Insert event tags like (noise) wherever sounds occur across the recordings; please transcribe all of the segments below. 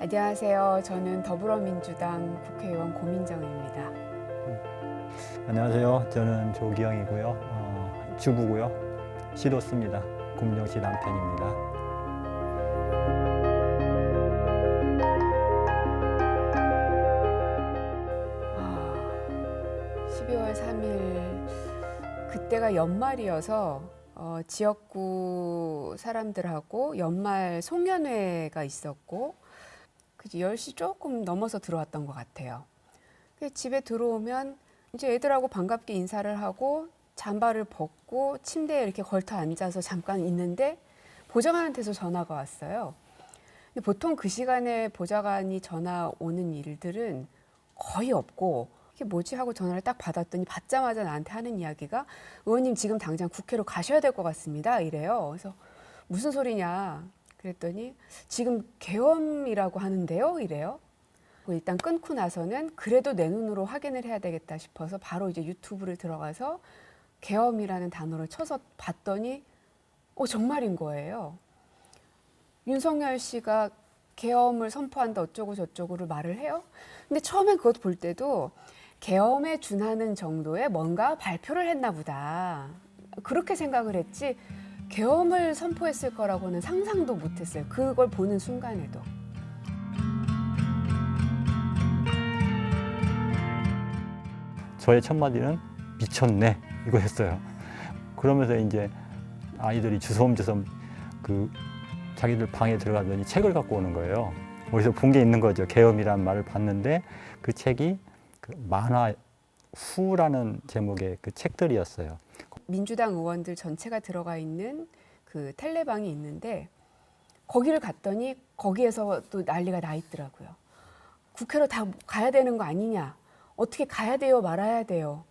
안녕하세요. 저는 더불어민주당 국회의원 고민정입니다. 안녕하세요. 저는 조기영이고요. 어, 주부고요. 시도 씁니다. kum정 씨 남편입니다. 아, 12월 3일 그때가 연말이어서 어, 지역구 사람들하고 연말 송년회가 있었고 그지 10시 조금 넘어서 들어왔던 것 같아요. 그래서 집에 들어오면 이제 애들하고 반갑게 인사를 하고 잠바를 벗고 침대에 이렇게 걸터 앉아서 잠깐 있는데 보좌관한테서 전화가 왔어요. 보통 그 시간에 보좌관이 전화 오는 일들은 거의 없고 이게 뭐지 하고 전화를 딱 받았더니 받자마자 나한테 하는 이야기가 의원님 지금 당장 국회로 가셔야 될 것 같습니다 이래요. 그래서 무슨 소리냐 그랬더니 지금 계엄이라고 하는데요 이래요. 일단 끊고 나서는 그래도 내 눈으로 확인을 해야 되겠다 싶어서 바로 이제 유튜브를 들어가서 계엄이라는 단어를 쳐서 봤더니 어 정말인 거예요. 윤석열 씨가 계엄을 선포한다 어쩌고 저쩌고를 말을 해요. 근데 처음에 그것 볼 때도 계엄에 준하는 정도의 뭔가 발표를 했나 보다. 그렇게 생각을 했지 계엄을 선포했을 거라고는 상상도 못 했어요. 그걸 보는 순간에도. 저의 첫 마디는 미쳤네 이거였어요. 그러면서 이제 아이들이 주섬주섬 그 자기들 방에 들어가더니 책을 갖고 오는 거예요. 어디서 본 게 있는 거죠. 계엄이란 말을 봤는데 그 책이 그 만화 후라는 제목의 그 책들이었어요. 민주당 의원들 전체가 들어가 있는 그 텔레방이 있는데 거기를 갔더니 거기에서 또 난리가 나 있더라고요. 국회로 다 가야 되는 거 아니냐? 어떻게 가야 돼요? 말아야 돼요?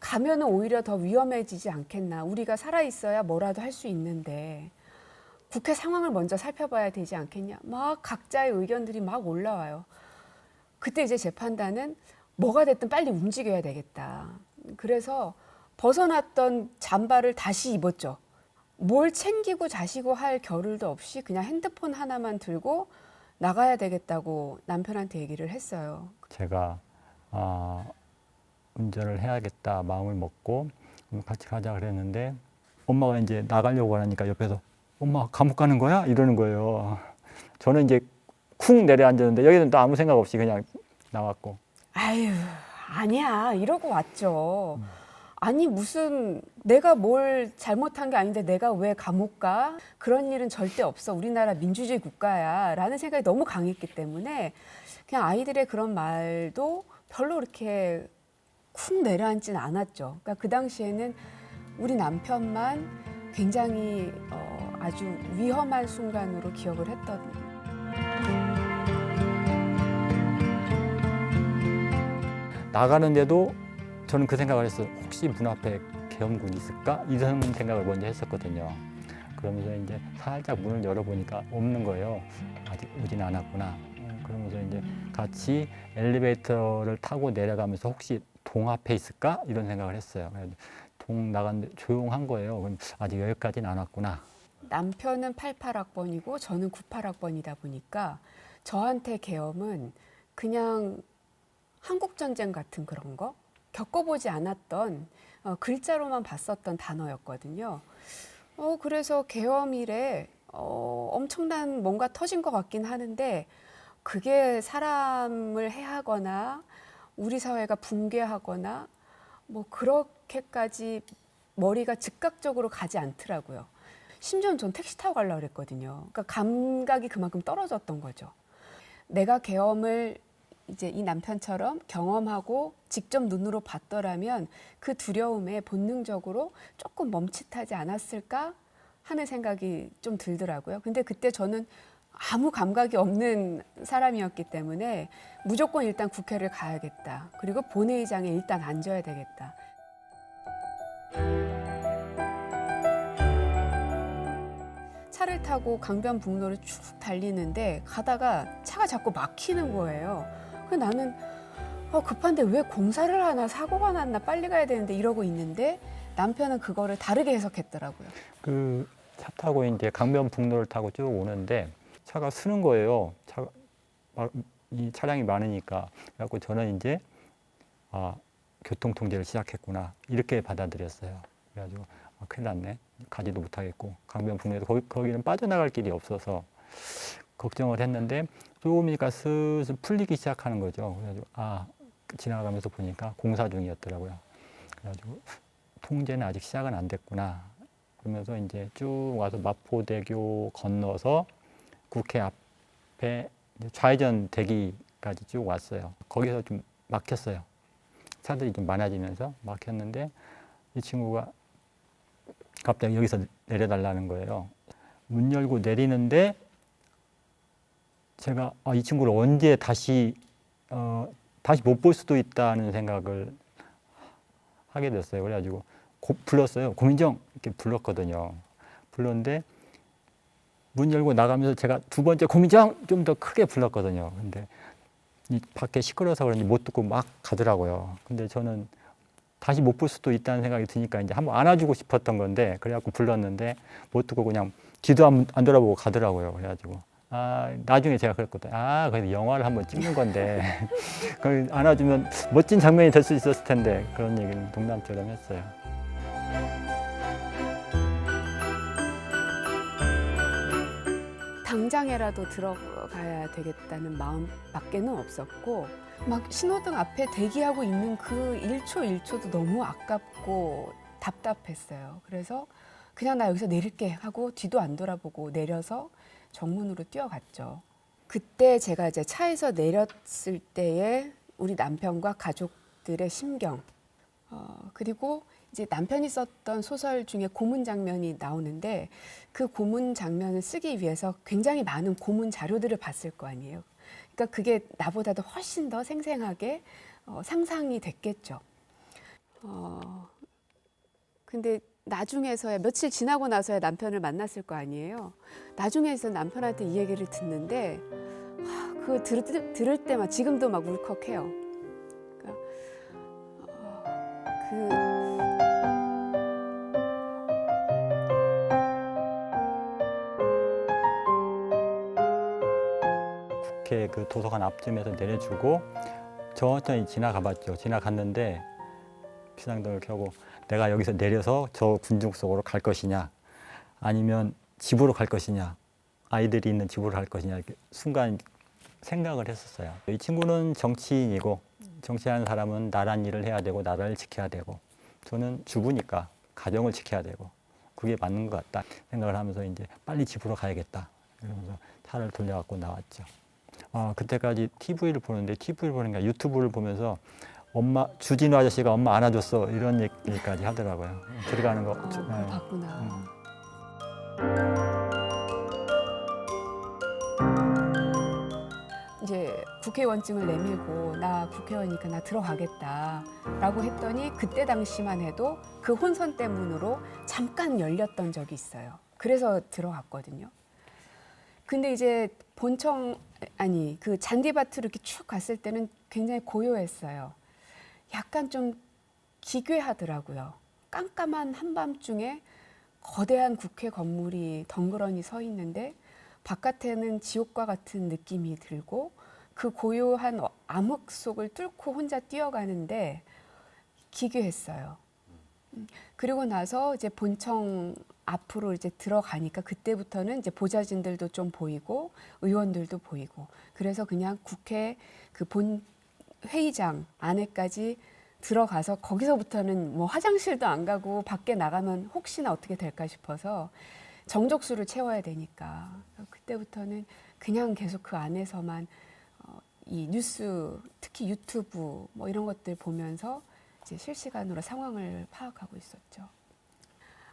가면은 오히려 더 위험해지지 않겠나? 우리가 살아 있어야 뭐라도 할 수 있는데 국회 상황을 먼저 살펴봐야 되지 않겠냐? 막 각자의 의견들이 막 올라와요. 그때 이제 제 판단은 뭐가 됐든 빨리 움직여야 되겠다. 그래서 벗어났던 잠바를 다시 입었죠. 뭘 챙기고 자시고 할 겨를도 없이 그냥 핸드폰 하나만 들고 나가야 되겠다고 남편한테 얘기를 했어요. 제가 아, 운전을 해야겠다 마음을 먹고 음, 같이 가자 그랬는데 엄마가 이제 나가려고 하니까 옆에서 엄마 감옥 가는 거야 이러는 거예요. 저는 이제 쿵 내려앉았는데 여기는 또 아무 생각 없이 그냥 나왔고 아유, 아니야. 이러고 왔죠. 아니, 무슨 내가 뭘 잘못한 게 아닌데 내가 왜 감옥 가? 그런 일은 절대 없어. 우리나라 민주주의 국가야. 라는 생각이 너무 강했기 때문에 그냥 아이들의 그런 말도 별로 그렇게 쿵 내려앉진 않았죠. 그러니까 그 당시에는 우리 남편만 굉장히 어, 아주 위험한 순간으로 기억을 했던 나가는데도 저는 그 생각을 했어요. 혹시 문 앞에 계엄군이 있을까 이런 생각을 먼저 했었거든요. 그러면서 이제 살짝 문을 열어보니까 없는 거예요. 아직 오진 않았구나. 어, 그러면서 이제 같이 엘리베이터를 타고 내려가면서 혹시 동 앞에 있을까 이런 생각을 했어요. 동 나갔는데 조용한 거예요. 그럼 아직 여기까지는 안 왔구나. 남편은 88학번이고 저는 98학번이다 보니까 저한테 계엄은 그냥 한국 전쟁 같은 그런 거 겪어보지 않았던 어, 글자로만 봤었던 단어였거든요. 어, 그래서 계엄일에 어, 엄청난 뭔가 터진 것 같긴 하는데 그게 사람을 해하거나 우리 사회가 붕괴하거나 뭐 그렇게까지 머리가 즉각적으로 가지 않더라고요. 심지어는 전 택시 타고 가려고 그랬거든요. 그러니까 감각이 그만큼 떨어졌던 거죠. 내가 계엄을 이제 이 남편처럼 경험하고 직접 눈으로 봤더라면 그 두려움에 본능적으로 조금 멈칫하지 않았을까 하는 생각이 좀 들더라고요. 근데 그때 저는 아무 감각이 없는 사람이었기 때문에 무조건 일단 국회를 가야겠다. 그리고 본회의장에 일단 앉아야 되겠다. 차를 타고 강변북로를 쭉 달리는데 가다가 차가 자꾸 막히는 거예요. 그 나는 어, 급한데 왜 공사를 하나 사고가 났나 빨리 가야 되는데 이러고 있는데 남편은 그거를 다르게 해석했더라고요. 그 차 타고 이제 강변북로를 타고 쭉 오는데 차가 쓰는 거예요. 차가 아, 이 차량이 많으니까 그래갖고 저는 이제 아, 교통 통제를 시작했구나 이렇게 받아들였어요. 그래가지고 아, 큰일 났네 가지도 못하겠고 강변북로에서 거기, 거기는 빠져나갈 길이 없어서 걱정을 했는데 조금이니까 슬슬 풀리기 시작하는 거죠. 그래가지고 아 지나가면서 보니까 공사 중이었더라고요. 그래가지고 통제는 아직 시작은 안 됐구나. 그러면서 이제 쭉 와서 마포대교 건너서 국회 앞에 좌회전 대기까지 쭉 왔어요. 거기서 좀 막혔어요. 차들이 좀 많아지면서 막혔는데 이 친구가 갑자기 여기서 내려달라는 거예요. 문 열고 내리는데 제가 아, 이 친구를 언제 다시 어, 다시 못 볼 수도 있다는 생각을 하게 됐어요. 그래가지고 고, 불렀어요. 고민정 이렇게 불렀거든요. 불렀는데 문 열고 나가면서 제가 두 번째 고민정 좀 더 크게 불렀거든요. 근데 이 밖에 시끄러워서 그런지 못 듣고 막 가더라고요. 근데 저는 다시 못 볼 수도 있다는 생각이 드니까 이제 한번 안아주고 싶었던 건데 그래갖고 불렀는데 못 듣고 그냥 뒤도 안, 안 돌아보고 가더라고요. 그래가지고 아 나중에 제가 그랬거든요. 아 그래도 영화를 한번 찍는 건데 (laughs) 그걸 안아주면 멋진 장면이 될 수 있었을 텐데 그런 얘기는 농담처럼 했어요. 당장에라도 들어가야 되겠다는 마음 밖에는 없었고 막 신호등 앞에 대기하고 있는 그 1초 1초도 너무 아깝고 답답했어요. 그래서 그냥 나 여기서 내릴게 하고 뒤도 안 돌아보고 내려서 정문으로 뛰어갔죠. 그때 제가 이제 차에서 내렸을 때의 우리 남편과 가족들의 심경 어, 그리고 이제 남편이 썼던 소설 중에 고문 장면이 나오는데 그 고문 장면을 쓰기 위해서 굉장히 많은 고문 자료들을 봤을 거 아니에요. 그러니까 그게 나보다도 훨씬 더 생생하게 어, 상상이 됐겠죠. 어, 근데 나중에서야 며칠 지나고 나서야 남편을 만났을 거 아니에요. 나중에서 남편한테 이 얘기를 듣는데 하, 그거 들, 들을 때만 지금도 막 울컥해요. 그러니까, 어, 그 국회 그 도서관 앞쯤에서 내려주고 천천히 지나가봤죠. 지나갔는데 비상등을 켜고 내가 여기서 내려서 저 군중 속으로 갈 것이냐 아니면 집으로 갈 것이냐 아이들이 있는 집으로 갈 것이냐 이렇게 순간 생각을 했었어요. 이 친구는 정치인이고 정치하는 사람은 나란 일을 해야 되고 나라를 지켜야 되고 저는 주부니까 가정을 지켜야 되고 그게 맞는 것 같다 생각을 하면서 이제 빨리 집으로 가야겠다 이러면서 차를 돌려갖고 나왔죠. 아 그때까지 TV를 보는데 TV를 게 유튜브를 보면서 엄마 주진우 아저씨가 엄마 안아줬어 이런 얘기까지 하더라고요. 들어가는 거. 그걸 네. 봤구나. 음. 이제 국회의원증을 내밀고 나 국회의원이니까 나 들어가겠다라고 했더니 그때 당시만 해도 그 혼선 때문으로 잠깐 열렸던 적이 있어요. 그래서 들어갔거든요. 근데 이제 본청 아니 그 잔디밭으로 이렇게 쭉 갔을 때는 굉장히 고요했어요. 약간 좀 기괴하더라고요. 깜깜한 한밤중에 거대한 국회 건물이 덩그러니 서 있는데 바깥에는 지옥과 같은 느낌이 들고 그 고요한 암흑 속을 뚫고 혼자 뛰어가는데 기괴했어요. 음, 그리고 나서 이제 본청 앞으로 이제 들어가니까 그때부터는 이제 보좌진들도 좀 보이고 의원들도 보이고 그래서 그냥 국회 그 본 회의장 안에까지 들어가서 거기서부터는 뭐 화장실도 안 가고 밖에 나가면 혹시나 어떻게 될까 싶어서 정족수를 채워야 되니까 그때부터는 그냥 계속 그 안에서만 어, 이 뉴스 특히 유튜브 뭐 이런 것들 보면서 이제 실시간으로 상황을 파악하고 있었죠.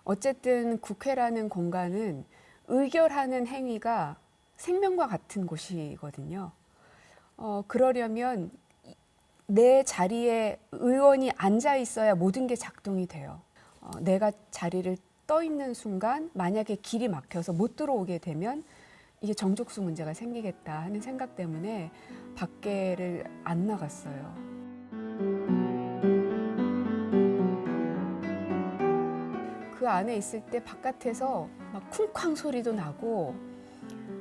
어쨌든 국회라는 공간은 의결하는 행위가 생명과 같은 곳이거든요. 어, 그러려면 이- 내 자리에 의원이 앉아 있어야 모든 게 작동이 돼요. 어, 내가 자리를 떠 있는 순간 만약에 길이 막혀서 못 들어오게 되면 이게 정족수 문제가 생기겠다 하는 생각 때문에 밖에를 안 나갔어요. 그 안에 있을 때 바깥에서 막 쿵쾅 소리도 나고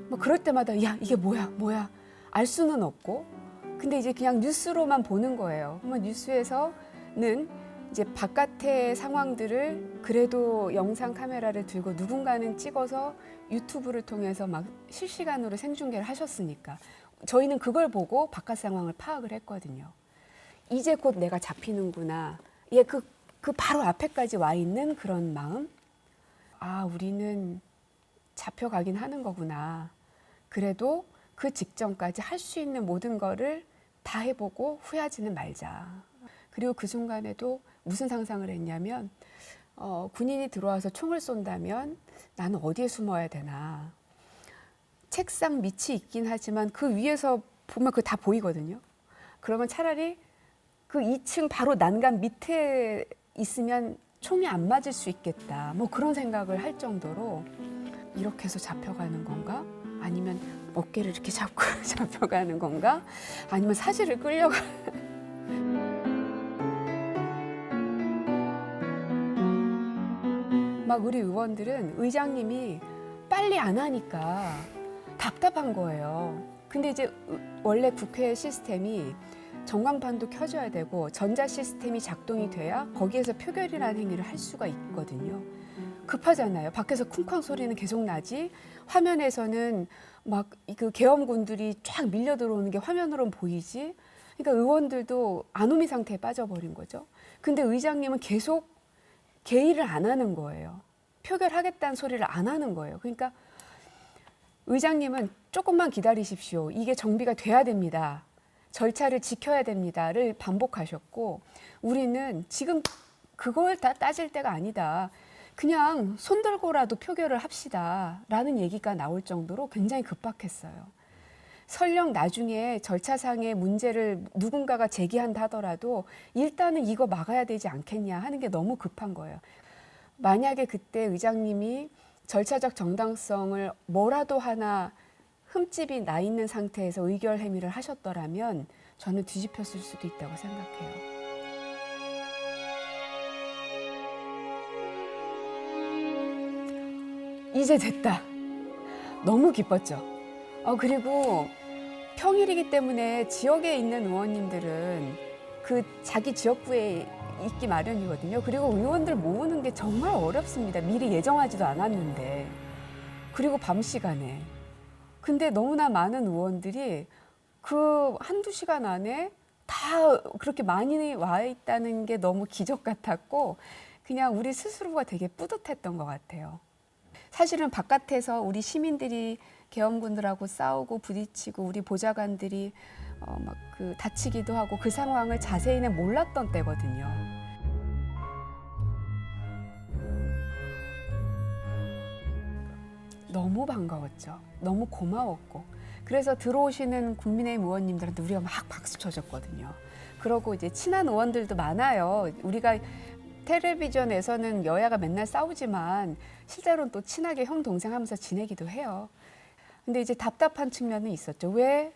뭐 그럴 때마다 야 이게 뭐야 뭐야 알 수는 없고 근데 이제 그냥 뉴스로만 보는 거예요. 그러면 뉴스에서는 이제 바깥의 상황들을 그래도 영상 카메라를 들고 누군가는 찍어서 유튜브를 통해서 막 실시간으로 생중계를 하셨으니까 저희는 그걸 보고 바깥 상황을 파악을 했거든요. 이제 곧 내가 잡히는구나. 예, 그, 그 바로 앞에까지 와 있는 그런 마음. 아, 우리는 잡혀가긴 하는 거구나. 그래도 그 직전까지 할 수 있는 모든 거를 다 해보고 후회하지는 말자. 그리고 그 순간에도 무슨 상상을 했냐면, 어, 군인이 들어와서 총을 쏜다면 나는 어디에 숨어야 되나. 책상 밑이 있긴 하지만 그 위에서 보면 그거 다 보이거든요. 그러면 차라리 그 2층 바로 난간 밑에 있으면 총이 안 맞을 수 있겠다. 뭐 그런 생각을 할 정도로 이렇게 해서 잡혀가는 건가? 아니면 어깨를 이렇게 잡고 (laughs) 잡혀가는 건가? 아니면 사지를 끌려가? (laughs) 막 우리 의원들은 의장님이 빨리 안 하니까 답답한 거예요. 근데 이제 의- 원래 국회 시스템이 전광판도 켜져야 되고 전자 시스템이 작동이 돼야 거기에서 표결이라는 행위를 할 수가 있거든요. 급하잖아요. 밖에서 쿵쾅 소리는 계속 나지. 화면에서는 막 그 계엄군들이 쫙 밀려 들어오는 게 화면으로는 보이지. 그러니까 의원들도 안오미 상태에 빠져버린 거죠. 근데 의장님은 계속 개의를 안 하는 거예요. 표결하겠다는 소리를 안 하는 거예요. 그러니까 의장님은 조금만 기다리십시오. 이게 정비가 돼야 됩니다. 절차를 지켜야 됩니다를 반복하셨고 우리는 지금 그걸 다 따질 때가 아니다. 그냥 손 들고라도 표결을 합시다 라는 얘기가 나올 정도로 굉장히 급박했어요. 설령 나중에 절차상의 문제를 누군가가 제기한다 하더라도 일단은 이거 막아야 되지 않겠냐 하는 게 너무 급한 거예요. 만약에 그때 의장님이 절차적 정당성을 뭐라도 하나 흠집이 나 있는 상태에서 의결 행위를 하셨더라면 저는 뒤집혔을 수도 있다고 생각해요. 이제 됐다. 너무 기뻤죠. 어, 그리고 평일이기 때문에 지역에 있는 의원님들은 그 자기 지역구에 있기 마련이거든요. 그리고 의원들 모으는 게 정말 어렵습니다. 미리 예정하지도 않았는데. 그리고 밤 시간에. 근데 너무나 많은 의원들이 그 한두 시간 안에 다 그렇게 많이 와 있다는 게 너무 기적 같았고 그냥 우리 스스로가 되게 뿌듯했던 것 같아요. 사실은 바깥에서 우리 시민들이 계엄군들하고 싸우고 부딪히고 우리 보좌관들이 어, 막 그 다치기도 하고 그 상황을 자세히는 몰랐던 때거든요. 너무 반가웠죠. 너무 고마웠고. 그래서 들어오시는 국민의힘 의원님들한테 우리가 막 박수 쳐줬거든요. 그러고 이제 친한 의원들도 많아요. 우리가 텔레비전에서는 여야가 맨날 싸우지만 실제로는 또 친하게 형 동생 하면서 지내기도 해요. 근데 이제 답답한 측면은 있었죠. 왜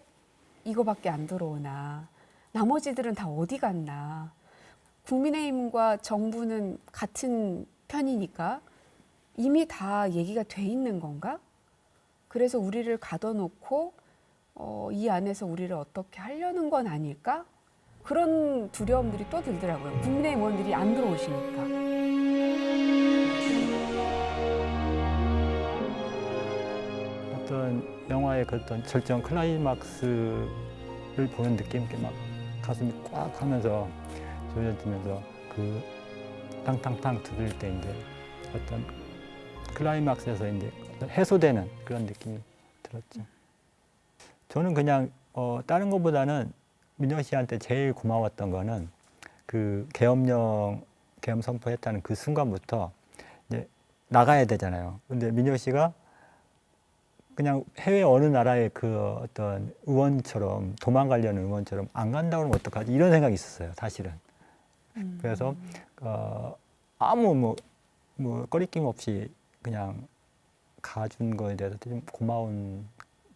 이거밖에 안 들어오나? 나머지들은 다 어디 갔나? 국민의힘과 정부는 같은 편이니까 이미 다 얘기가 돼 있는 건가? 그래서 우리를 가둬놓고 어, 이 안에서 우리를 어떻게 하려는 건 아닐까? 그런 두려움들이 또 들더라고요. 국민의힘 의원들이 안 들어오시니까. 어떤 영화의 그 어떤 절정 클라이막스를 보는 느낌, 막 가슴이 꽉 하면서 조여지면서 그 탕탕탕 두들 때 이제 어떤 클라이막스에서 이제 해소되는 그런 느낌이 들었죠. 저는 그냥 어, 다른 것보다는 민정 씨한테 제일 고마웠던 거는 그 계엄령 계엄 선포했다는 그 순간부터 이제 나가야 되잖아요. 근데 민정 씨가 그냥 해외 어느 나라의 그 어떤 의원처럼 도망가려는 의원처럼 안 간다고 하면 어떡하지? 이런 생각이 있었어요 사실은. 그래서 어, 아무 뭐, 뭐 꺼리낌 없이 그냥 가준 거에 대해서 좀 고마운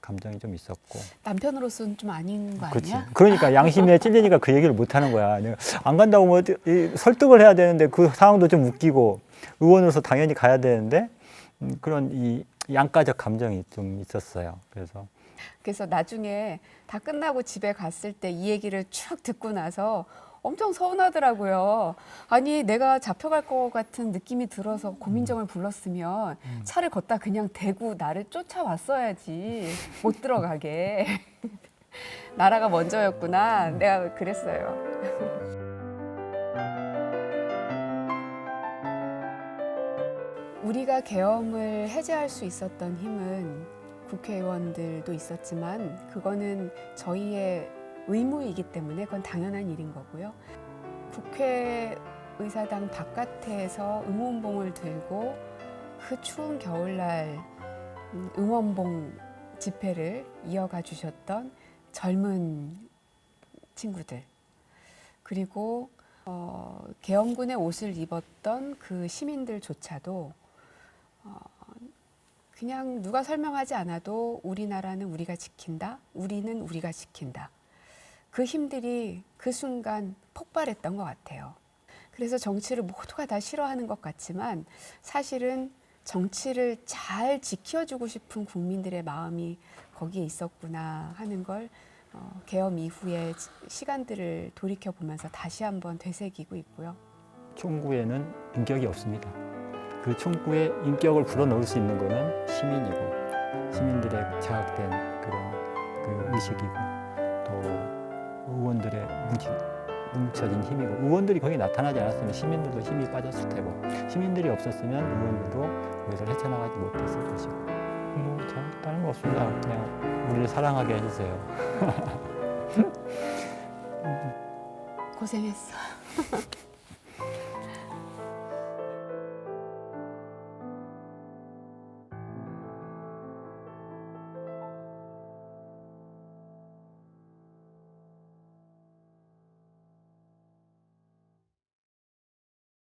감정이 좀 있었고. 남편으로서는 좀 아닌 거 그렇지 아니야? 그러니까 양심에 찔리니까 그 얘기를 못 하는 거야. 내가 안 간다고 뭐 어디- 이 설득을 해야 되는데 그 상황도 좀 웃기고 의원으로서 당연히 가야 되는데 음, 그런 이 양가적 감정이 좀 있었어요. 그래서 그래서 나중에 다 끝나고 집에 갔을 때 이 얘기를 쭉 듣고 나서 엄청 서운하더라고요. 아니 내가 잡혀갈 것 같은 느낌이 들어서 고민정을 불렀으면 차를 걷다 그냥 대고 나를 쫓아왔어야지 못 들어가게. (laughs) 나라가 먼저였구나. 내가 그랬어요. 우리가 계엄을 해제할 수 있었던 힘은 국회의원들도 있었지만 그거는 저희의 의무이기 때문에 그건 당연한 일인 거고요. 국회의사당 바깥에서 응원봉을 들고 그 추운 겨울날 음, 응원봉 집회를 이어가 주셨던 젊은 친구들 그리고 어, 계엄군의 옷을 입었던 그 시민들조차도 어, 그냥 누가 설명하지 않아도 우리나라는 우리가 지킨다, 우리는 우리가 지킨다. 그 힘들이 그 순간 폭발했던 것 같아요. 그래서 정치를 모두가 다 싫어하는 것 같지만 사실은 정치를 잘 지켜주고 싶은 국민들의 마음이 거기에 있었구나 하는 걸 어, 계엄 이후의 시- 시간들을 돌이켜 보면서 다시 한번 되새기고 있고요. 총구에는 인격이 없습니다. 그 총구에 인격을 불어넣을 수 있는 것은 시민이고 시민들의 자극된 그런 그 의식이고 또 의원들의 뭉치, 뭉쳐진 힘이고 의원들이 거기 나타나지 않았으면 시민들도 힘이 빠졌을 테고 시민들이 없었으면 의원들도 그것을 헤쳐나가지 못했을 것이고 뭐 참, 다른 거 없습니다. 그냥 우리를 사랑하게 해주세요. (laughs) 고생했어. (laughs)